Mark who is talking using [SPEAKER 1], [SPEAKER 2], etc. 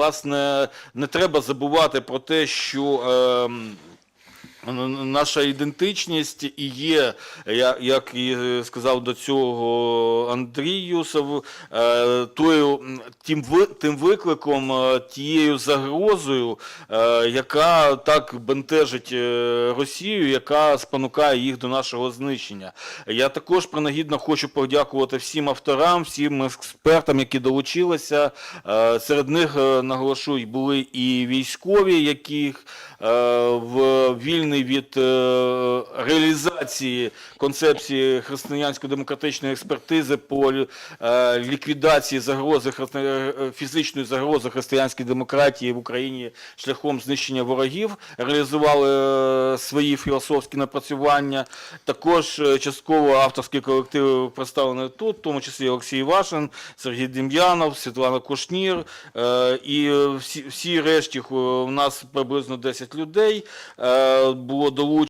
[SPEAKER 1] власне не треба забувати про те, що. Н- Наша ідентичність і є, як і сказав до цього Андрій Юсов, е, тою, тим, тим викликом, е, тією загрозою, е, яка так бентежить Росію, яка спонукає їх до нашого знищення. Я також принагідно хочу подякувати всім авторам, всім експертам, які долучилися. Серед них наголошую, були і військові, яких в вільний від е, реалізації концепції християнсько-демократичної експертизи по е, ліквідації загрози е, фізичної загрози християнській демократії в Україні шляхом знищення ворогів, реалізували свої філософські напрацювання. Також частково авторські колективи представлені тут, в тому числі Олексій Вашин, Сергій Дем'янов, Світлана Кушнір. І всі, всі решті, у нас приблизно 10 людей було долучено.